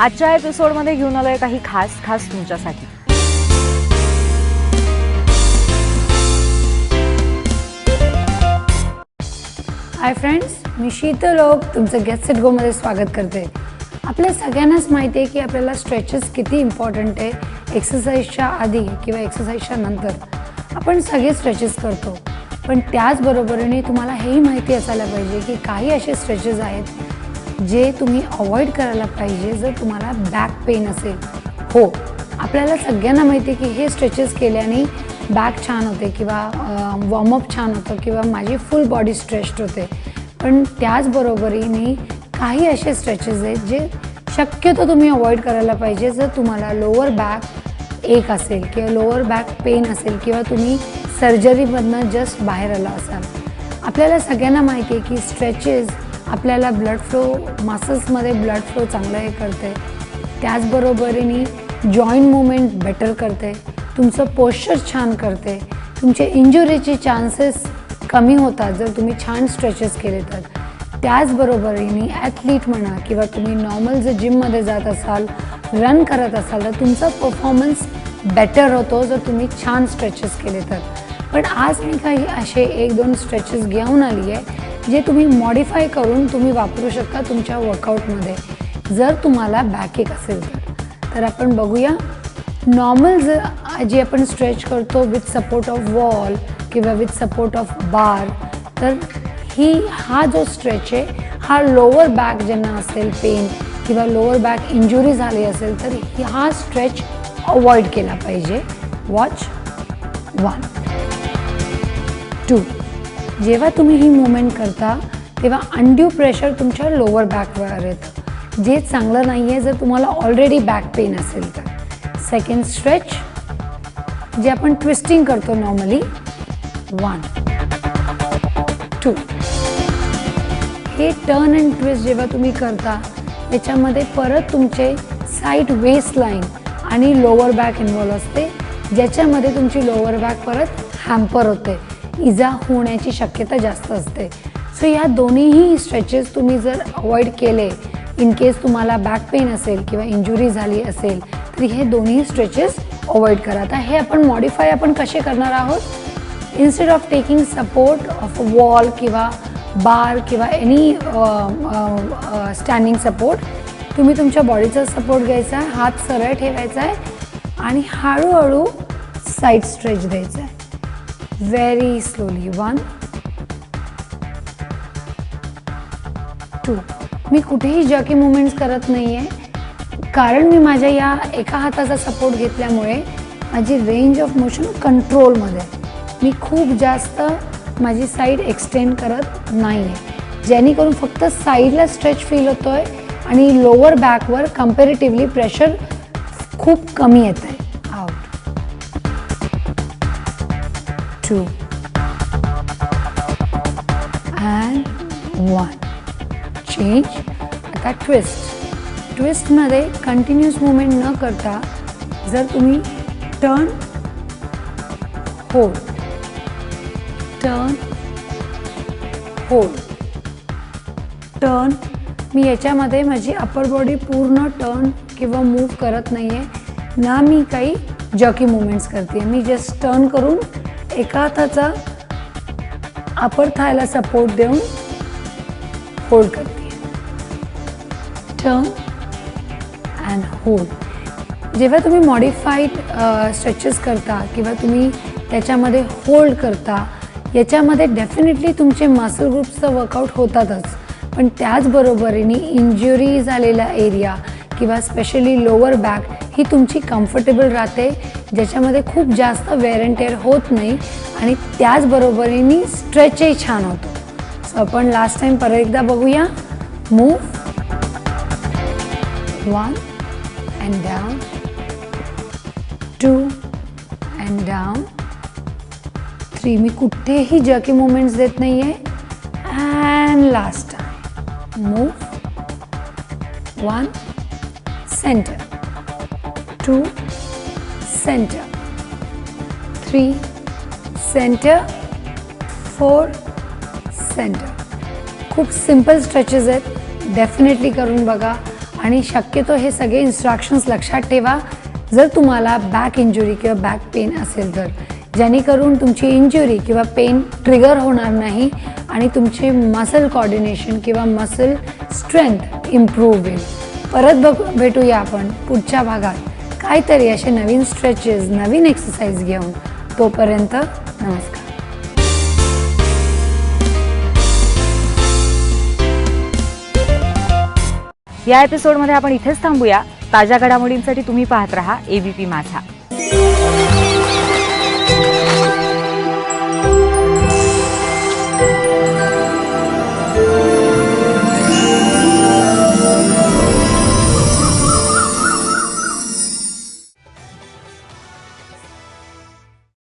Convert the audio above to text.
आजच्या एपिसोडमध्ये घेऊन आलोय काही खास खास तुमच्यासाठी. हाय फ्रेंड्स मी शीतल लोक तुमचं गेट सेट गोमध्ये स्वागत करते. आपल्या सगळ्यांनाच माहिती आहे की आपल्याला स्ट्रेचेस किती इम्पॉर्टंट आहे एक्सरसाइजच्या आधी किंवा एक्सरसाइजच्या नंतर. आपण सगळे स्ट्रेचेस करतो. पण त्याचबरोबरीने तुम्हाला हेही माहिती असायला पाहिजे की काही असे स्ट्रेचेस आहेत जे तुम्ही अवॉइड करायला पाहिजे जर तुम्हाला बॅक पेन असेल. हो आपल्याला सगळ्यांना माहिती आहे की हे स्ट्रेचेस केल्याने बॅक छान होते किंवा वॉर्मअप छान होतं किंवा माझी फुल बॉडी स्ट्रेस्ड होते. पण त्याचबरोबरीने काही असे स्ट्रेचेस आहेत जे शक्यतो तुम्ही अवॉइड करायला पाहिजे जर तुम्हाला लोअर बॅक एक असेल किंवा लोअर बॅक पेन असेल किंवा तुम्ही सर्जरीमधनं जस्ट बाहेर आला असाल. आपल्याला सगळ्यांना माहिती आहे की स्ट्रेचेस आपल्याला ब्लड फ्लो मासेसमध्ये ब्लड फ्लो चांगलं हे करते. त्याचबरोबरीने जॉईंट मुवमेंट बेटर करते. तुमचं पोश्चर छान करते. तुमचे इंजुरीचे चान्सेस कमी होतात जर तुम्ही छान स्ट्रेचेस केले तर. त्याचबरोबरीने ॲथलीट म्हणा किंवा तुम्ही नॉर्मल जर जिममध्ये जात असाल रन करत असाल तर तुमचा परफॉर्मन्स बेटर होतो जर तुम्ही छान स्ट्रेचेस केले तर. पण आज मी काही असे एक दोन स्ट्रेचेस घेऊन आली आहे जे तुम्ही मॉडिफाय करून तुम्ही वापरू शकता तुमच्या वर्कआउटमध्ये जर तुम्हाला बॅक एक असेल तर तर आपण बघूया. नॉर्मल जर जे आपण स्ट्रेच करतो विथ सपोर्ट ऑफ वॉल किंवा विथ सपोर्ट ऑफ बार तर ही हा जो स्ट्रेच आहे हा लोअर बॅक ज्यांना असेल पेन किंवा लोअर बॅक इंजुरी झाली असेल तर हा स्ट्रेच अवॉइड केला पाहिजे. वॉच वन टू जेव्हा तुम्ही ही मुवमेंट करता तेव्हा अनड्यू प्रेशर तुमच्या लोअर बॅकवर येतं. जे चांगलं नाही आहे जर तुम्हाला ऑलरेडी बॅक पेन असेल तर. सेकंड स्ट्रेच जे आपण ट्विस्टिंग करतो नॉर्मली वन टू हे टर्न अँड ट्विस्ट जेव्हा तुम्ही करता त्याच्यामध्ये परत तुमचे साईड वेस्ट लाईन आणि लोअर बॅक इन्वॉल्व असते ज्याच्यामध्ये तुमची लोअर बॅक परत हॅम्पर होते. इजा होण्याची शक्यता जास्त असते. सो या दोन्हीही स्ट्रेचेस तुम्ही जर अवॉइड केले इन केस तुम्हाला बॅक पेन असेल किंवा इंजुरी झाली असेल तर हे दोन्ही स्ट्रेचेस अवॉइड करा. आता हे आपण मॉडिफाय आपण कसे करणार आहोत? Instead of taking support of a wall किंवा बार किंवा एनी स्टँडिंग सपोर्ट तुम्ही तुमच्या बॉडीचा सपोर्ट घ्यायचा आहे हात सरळ ठेवायचा आहे आणि हळूहळू साईड स्ट्रेच द्यायचा आहे. व्हेरी स्लोली वन टू मी कुठेही जॉकी मुवमेंट्स करत नाही आहे कारण मी माझ्या या एका हाताचा सपोर्ट घेतल्यामुळे माझी रेंज ऑफ मोशन कंट्रोलमध्ये आहे मी खूप जास्त माझी साईड एक्सटेंड करत नाही आहे जेणेकरून फक्त साईडला स्ट्रेच फील होतो आहे आणि लोअर बॅकवर कम्पॅरेटिव्हली प्रेशर खूप कमी येत आहे टू अँड वन चेंज आता ट्विस्ट ट्विस्टमध्ये कंटिन्युअस मुवमेंट न करता जर तुम्ही turn hold turn hold turn मी याच्यामध्ये माझी अपर बॉडी पूर्ण टर्न किंवा मूव करत नाही आहे ना मी काही जॉकी मुवमेंट्स करते मी जस्ट टर्न करून एका हाताचा अपर थायला सपोर्ट देऊन होल्ड करते. टर्न अँड होल्ड जेव्हा तुम्ही मॉडिफाईड स्ट्रेचेस करता किंवा तुम्ही त्याच्यामध्ये होल्ड करता याच्यामध्ये डेफिनेटली तुमचे मसल ग्रुप्सचं वर्कआउट होतातच. पण त्याचबरोबरीने इंजुरी झालेला एरिया किंवा स्पेशली लोअर बॅक ही तुमची कम्फर्टेबल राहते ज्याच्यामध्ये खूप जास्त वेअर अँड टेअर होत नाही आणि त्याचबरोबरीने स्ट्रेचही छान होतो. सो आपण लास्ट टाईम परत एकदा बघूया. Move one and down two and down three मी कुठेही जकी मुवमेंट्स देत नाही आहे and last time move one centre two centre. Three centre four centre. खूप सिंपल स्ट्रेचेस आहेत. डेफिनेटली करून बघा. आणि शक्यतो हे सगळे इन्स्ट्रक्शन्स लक्षात ठेवा. जर तुम्हाला बॅक इंजुरी किंवा बॅक पेन असेल तर जेणेकरून तुमची इंजुरी किंवा पेन ट्रिगर होणार नाही आणि तुमचे मसल कॉर्डिनेशन किंवा मसल स्ट्रेंथ इम्प्रूव्ह होईल. परत बघ भेटूया आपण पुढच्या भागात. काहीतरी असे नवीन स्ट्रेचेस नवीन एक्सरसाइज घेऊन. तोपर्यंत नमस्कार. या एपिसोडमध्ये आपण इथेच थांबूया. ताज्या घडामोडींसाठी तुम्ही पाहत राहा एबीपी माझा.